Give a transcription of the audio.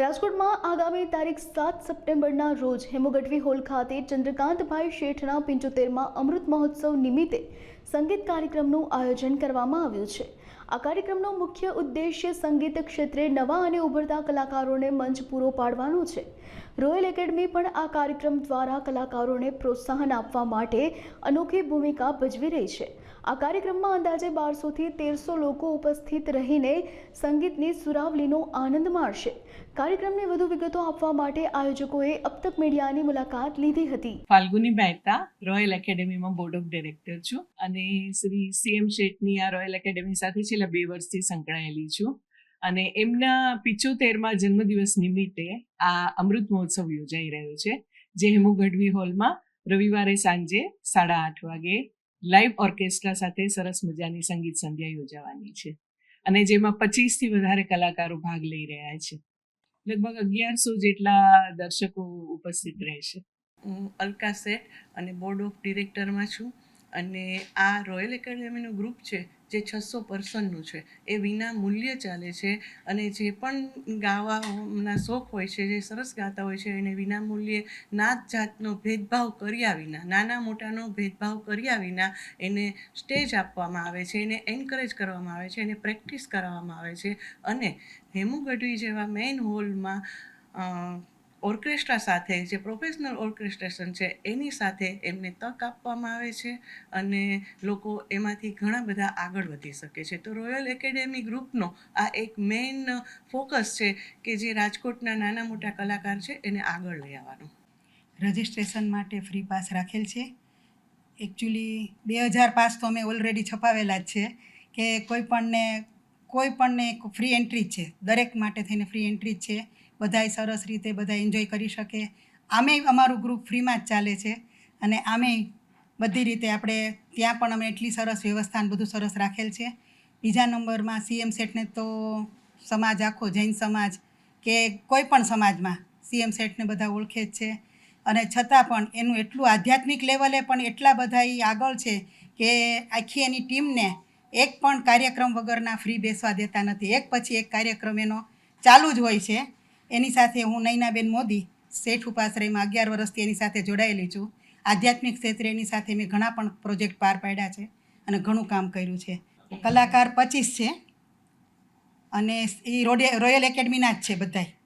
રાજકોટમાં આગામી તારીખ સાત સપ્ટેમ્બરના રોજ હેમુગઢવી હોલ ખાતે ચંદ્રકાંતભાઈ શેઠના પંચોતેરમાં અમૃત મહોત્સવ નિમિત્તે સંગીત કાર્યક્રમનું આયોજન કરવામાં આવ્યું છે. આ કાર્યક્રમનો મુખ્ય ઉદ્દેશ્ય સંગીત ક્ષેત્રે નવા અને ઉભરતા કલાકારોને મંચ પૂરો પાડવાનો છે. રોયલ એકેડમી પણ આ કાર્યક્રમ દ્વારા કલાકારોને પ્રોત્સાહન આપવા માટે અનોખી ભૂમિકા ભજવી રહી છે. આ કાર્યક્રમમાં અંદાજે બારસોથી તેરસો લોકો ઉપસ્થિત રહીને સંગીતની સુરાવલીનો આનંદ માણશે. કાર્યક્રમની વધુ વિગતો આપવા માટે આયોજકોએ અપતક મીડિયાની મુલાકાત લીધી હતી. ફાલ્ગુની મહેતા રોયલ એકેડેમીમાં બોર્ડ ઓફ ડિરેક્ટર છું અને શ્રી સીએમ શેઠની આ રોયલ એકેડેમી સાથે છેલ્લા બે વર્ષથી સંકળાયેલી છું. અને એમના પિચોતેરમાં જન્મદિવસ નિમિત્તે આ અમૃત મહોત્સવ યોજાઈ રહ્યો છે, જે હેમુ ગઢવી હોલમાં રવિવારે સાંજે સાડા આઠ વાગે લાઈવ ઓર્કેસ્ટ્રા સાથે સરસ મજાની સંગીત સંધ્યા યોજાવાની છે. અને જેમાં પચીસથી વધારે કલાકારો ભાગ લઈ રહ્યા છે. લગભગ અગિયારસો જેટલા દર્શકો ઉપસ્થિત રહેશે. હું અલકા શેઠ અને બોર્ડ ઓફ ડિરેક્ટરમાં છું. અને આ રોયલ એકેડેમીનું ગ્રુપ છે, જે છસો પર્સનનું છે, એ વિના મૂલ્ય ચાલે છે અને જે પણ ગાવાના શોખ હોય છે, જે સરસ ગાતા હોય છે, એને વિના મૂલ્યે નાત જાતનો ભેદભાવ કર્યા વિના, નાના મોટાનો ભેદભાવ કર્યા વિના એને સ્ટેજ આપવામાં આવે છે, એને એન્કરેજ કરવામાં આવે છે, એને પ્રેક્ટિસ કરાવવામાં આવે છે. અને હેમુ ગઢવી જેવા મેઇન હોલમાં ઓર્કેસ્ટ્રા સાથે, જે પ્રોફેશનલ ઓર્કેસ્ટ્રેશન છે, એની સાથે એમને તક આપવામાં આવે છે અને લોકો એમાંથી ઘણા બધા આગળ વધી શકે છે. તો રોયલ એકેડેમી ગ્રુપનો આ એક મેઇન ફોકસ છે કે જે રાજકોટના નાના મોટા કલાકાર છે, એને આગળ લઈ આવવાનો. રજિસ્ટ્રેશન માટે ફ્રી પાસ રાખેલ છે. એકચ્યુઅલી બે હજાર પાસ તો અમે ઓલરેડી છપાવેલા જ છે કે કોઈ પણને કોઈ પણને ફ્રી એન્ટ્રી છે. દરેક માટે થઈને ફ્રી એન્ટ્રી છે. બધાય સરસ રીતે બધા એન્જોય કરી શકે. આમેય અમારું ગ્રુપ ફ્રીમાં જ ચાલે છે. અને આમેય બધી રીતે આપણે ત્યાં પણ અમે એટલી સરસ વ્યવસ્થા બધું સરસ રાખેલ છે. બીજા નંબરમાં સીએમ સેટને તો સમાજ આખો જૈન સમાજ કે કોઈ પણ સમાજમાં સીએમ સેટને બધા ઓળખે જ છે. અને છતાં પણ એનું એટલું આધ્યાત્મિક લેવલે પણ એટલા બધા એ આગળ છે કે આખી એની ટીમને એક પણ કાર્યક્રમ વગરના ફ્રી બેસવા દેતા નથી. એક પછી એક કાર્યક્રમ એનો ચાલુ જ હોય છે. એની સાથે હું નૈનાબેન મોદી, શેઠ ઉપાશ્રયમાં અગિયાર વર્ષથી એની સાથે જોડાયેલી છું. આધ્યાત્મિક ક્ષેત્રે એની સાથે મેં ઘણા પણ પ્રોજેક્ટ પાર પાડ્યા છે અને ઘણું કામ કર્યું છે. કલાકાર પચીસ છે અને એ રોડે, રોયલ એકેડમીના જ છે બધાય.